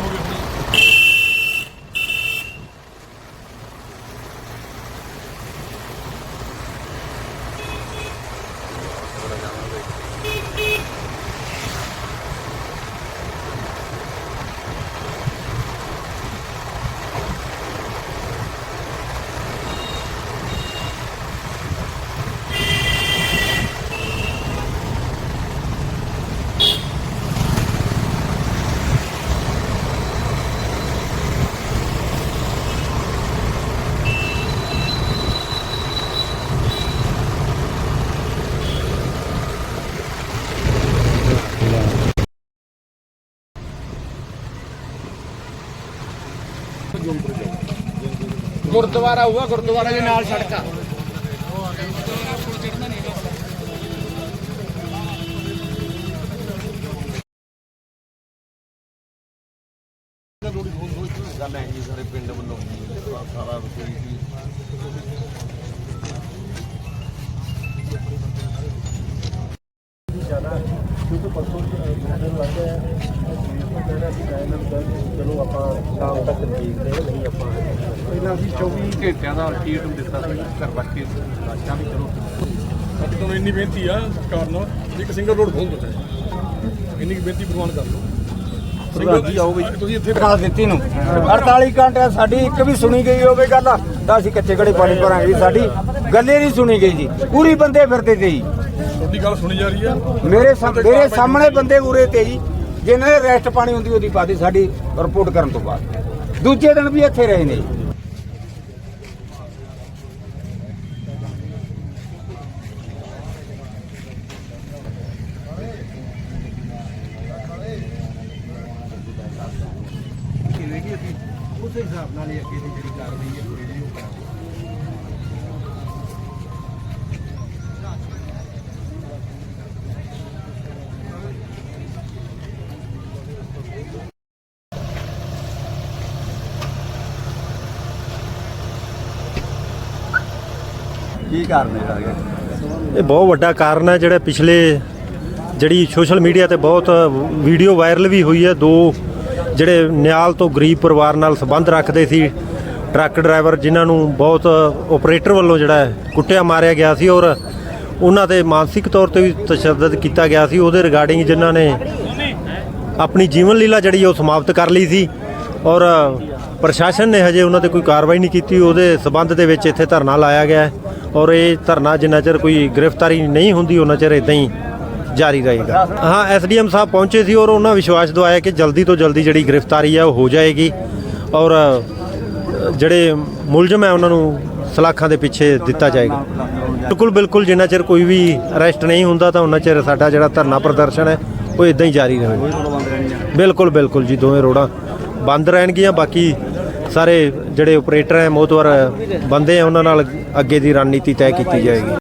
보기 ਗੁਰਦੁਆਰਾ ਹੋਊਗਾ ਗੁਰਦੁਆਰੇ ਦੇ ਨਾਲ ਸੜਕ ਆ। ਗੱਲ ਹੈ ਜੀ ਸਾਰੇ ਪਿੰਡ ਵੱਲੋਂ ਸਾਰਾ ਰਸੋਈ ਦੀ ਕਿਉਂਕਿ ਪਰਸੋਂ ਮੈਨੂੰ ਲੱਗਦਾ ਹੈ ਕਹਿੰਦਾ ਸੀ ਮੈਂ ਇਹਨਾਂ ਨੂੰ ਕਿਹਾ ਕਿ ਚਲੋ ਆਪਾਂ ਸ਼ਾਮ ਤੱਕ ਦੇਖਦੇ ਹਾਂ ਨਹੀਂ ਆਪਾਂ ਪਹਿਲਾਂ ਅਸੀਂ 24 ਘੰਟਿਆਂ ਦਾ ਅਲਟੀਮੇਟਮ ਦਿੱਤਾ ਸੀ ਘਰ ਬੈਠ ਕੇ ਲਾਸ਼ਾਂ ਵੀ ਚਲੋ ਸਾਡੀ ਤੁਹਾਨੂੰ ਇੰਨੀ ਬੇਨਤੀ ਆ ਸਰਕਾਰ ਨਾਲ ਵੀ ਇੱਕ ਸਿੰਗਲ ਰੋਡ ਖੋਲ ਦਿੱਤਾ ਹੈ। ਇੰਨੀ ਕੁ ਬੇਨਤੀ ਪ੍ਰਵਾਨ ਕਰ ਲਓ। ਪ੍ਰਧਾਨ ਜੀ ਆਓ ਬਈ। ਤੁਸੀਂ ਇੱਥੇ ਖਾਸ ਦਿੱਤੀ ਨੂੰ 48 ਘੰਟੇ ਸਾਡੀ ਇੱਕ ਵੀ ਸੁਣੀ ਗਈ ਹੋਵੇ ਗੱਲ ਤਾਂ ਅਸੀਂ ਕਿੱਥੇ ਕਿਹੜੇ ਪਾਣੀ ਭਰਾਂਗੇ ਸਾਡੀ। ਗੱਲੇ ਨਹੀਂ ਸੁਣੀ ਗਈ ਜੀ। ਪੂਰੀ ਬੰਦੇ ਫਿਰਦੇ ਤੇ ਜੀ। ਤੁਹਾਡੀ ਗੱਲ ਸੁਣੀ ਜਾ ਰਹੀ ਆ। ਮੇਰੇ ਸਾਹਮ- ਮੇਰੇ ਸਾਹਮਣੇ ਬੰਦੇ ਉਰੇ ਤੇ ਜੀ। ਜਿਨ੍ਹਾਂ ਦੇ ਰੈਸਟ ਪਾਣੀ ਹੁੰਦੀ ਉਹਦੀ ਪਾਦੀ ਸਾਡੀ ਰਿਪੋਰਟ ਕਰਨ ਤੋਂ ਬਾਅਦ। ਦੂਜੇ ਦਿਨ ਵੀ ਇੱਥੇ ਰਹੇ ਨੇ ਜੀ। ਉਸੇ ਹਿਸਾਬ ਨਾਲ ਹੀ ਅੱਗੇ ਦੀ ਜਿਹੜੀ ਕਾਰਵਾਈ ਹੈ ਪੂਰੀ ਜਿਹੜੀ ਉਹ ਕਰਾਂਗੇ। ਕੀ ਕਰਨੇ ਆ ਇਹ? ਬਹੁਤ ਵੱਡਾ ਕਾਰਨ ਹੈ ਜਿਹੜਾ ਪਿਛਲੇ ਜਿਹੜੀ ਸੋਸ਼ਲ ਮੀਡੀਆ ਤੇ ਬਹੁਤ ਵੀਡੀਓ ਵਾਇਰਲ ਵੀ ਹੋਈ ਹੈ। ਦੋ ਜਿਹੜੇ ਨਿਆਲ ਤੋਂ ਗਰੀਬ ਪਰਿਵਾਰ ਨਾਲ ਸੰਬੰਧ ਰੱਖਦੇ ਸੀ। ਟਰੱਕ ਡਰਾਈਵਰ ਜਿਨ੍ਹਾਂ ਨੂੰ ਬਹੁਤ ਆਪਰੇਟਰ ਵੱਲੋਂ ਜਿਹੜਾ ਕੁੱਟਿਆ ਮਾਰਿਆ ਗਿਆ ਸੀ ਔਰ ਉਹਨਾਂ ਤੇ ਮਾਨਸਿਕ ਤੌਰ ਤੇ ਵੀ ਤਸ਼ੱਦਦ ਕੀਤਾ ਗਿਆ ਸੀ। ਉਹਦੇ ਰਿਗਾਰਡਿੰਗ ਜਿਨ੍ਹਾਂ ਨੇ ਆਪਣੀ ਜੀਵਨ ਲੀਲਾ ਜਿਹੜੀ ਉਹ ਸਮਾਪਤ ਕਰ ਲਈ ਸੀ ਔਰ ਪ੍ਰਸ਼ਾਸਨ ਨੇ ਹਜੇ ਉਹਨਾਂ ਤੇ ਕੋਈ ਕਾਰਵਾਈ ਨਹੀਂ ਕੀਤੀ। ਉਹਦੇ ਸਬੰਧ ਦੇ ਵਿੱਚ ਇੱਥੇ ਧਰਨਾ ਲਾਇਆ ਗਿਆ ਹੈ। ਔਰ ਇਹ ਧਰਨਾ ਜਿੰਨਾ ਚਿਰ ਕੋਈ ਗ੍ਰਿਫਤਾਰੀ ਨਹੀਂ ਹੁੰਦੀ, ਉਹਨਾਂ ਚਿਰ ਇਦਾਂ ਹੀ ਜਾਰੀ ਰਹੇਗਾ। ਹਾਂ, ਐਸਡੀਐਮ ਸਾਹਿਬ ਪਹੁੰਚੇ ਸੀ ਔਰ ਉਹਨਾਂ ਵਿਸ਼ਵਾਸ ਦਵਾਇਆ ਕਿ ਜਲਦੀ ਤੋਂ ਜਲਦੀ ਜਿਹੜੀ ਗ੍ਰਿਫਤਾਰੀ ਹੈ ਉਹ ਹੋ ਜਾਏਗੀ। ਔਰ ਜਿਹੜੇ ਮੁਲਜ਼ਮ ਹੈ, ਉਹਨਾਂ ਨੂੰ ਸਲਾਖਾਂ ਦੇ ਪਿੱਛੇ ਦਿੱਤਾ ਜਾਏਗਾ। ਬਿਲਕੁਲ ਬਿਲਕੁਲ, ਜਿੰਨਾ ਚਿਰ ਕੋਈ ਵੀ ਅਰੈਸਟ ਨਹੀਂ ਹੁੰਦਾ, ਤਾਂ ਉਹਨਾਂ ਚਿਰ ਸਾਡਾ ਜਿਹੜਾ ਧਰਨਾ ਪ੍ਰਦਰਸ਼ਨ ਹੈ, ਉਹ ਇਦਾਂ ਹੀ ਜਾਰੀ ਰਹੇਗਾ। ਬਿਲਕੁਲ ਬਿਲਕੁਲ ਜੀ, ਦੋਵੇਂ ਰੋਡਾਂ ਬੰਦ ਰਹਿਣਗੀਆਂ, ਬਾਕੀ ਸਾਰੇ ਜਿਹੜੇ ਆਪਰੇਟਰ ਹੈ ਮੋਤਵਰ ਬੰਦੇ ਆ ਉਹਨਾਂ ਨਾਲ ਅੱਗੇ ਦੀ ਰਣਨੀਤੀ ਤੈਅ ਕੀਤੀ ਜਾਏਗੀ।